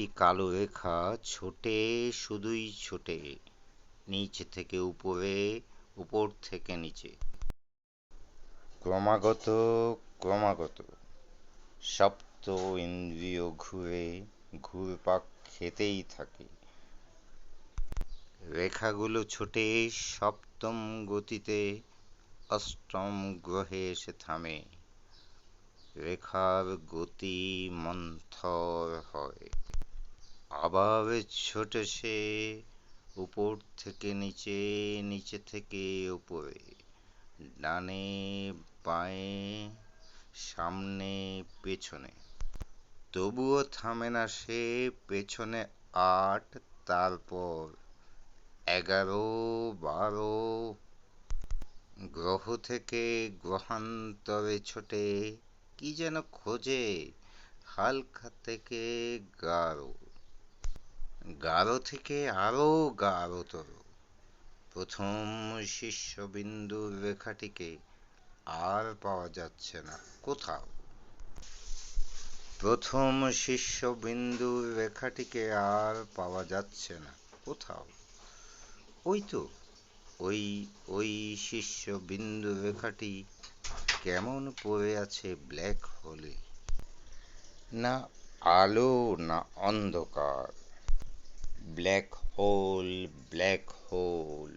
একটি কালো রেখা ছোটে, শুধুই ছোটে, নিচ থেকে উপরে, উপর থেকে নিচে। ক্রমাগত ক্রমাগত সপ্ত ইন্দ্রিয় ঘুরে ঘুরপাক খেতেই থাকে। রেখাগুলো ছোটে, সপ্তম গতিতে অষ্টম গ্রহে এসে থামে। রেখার গতি মন্থর হয়। আবার ছোটে সে, উপর থেকে নিচে নিচে থেকে উপরে, ডানে, বাঁয়ে, সামনে, পেছনে। তবুও থামে না সে, পেছনে আট, তারপর এগারো, বারো। গ্রহ থেকে গ্রহান্তরে ছোটে, কি যেন খোঁজে, হালকা থেকে গাঢ়। গাঢ় থেকে আরও গাঢ়তর প্রথম শিষ্যবিন্দুর রেখাটিকে আর পাওয়া যাচ্ছে না, কোথাও। প্রথম শিষ্যবিন্দুর রেখাটিকে আর পাওয়া যাচ্ছে না, কোথাও। ওই তো, ওই ওই শিষ্যবিন্দু রেখাটি কেমন পড়ে আছে ব্ল্যাক হোলে। না আলো, না অন্ধকার। Black hole black hole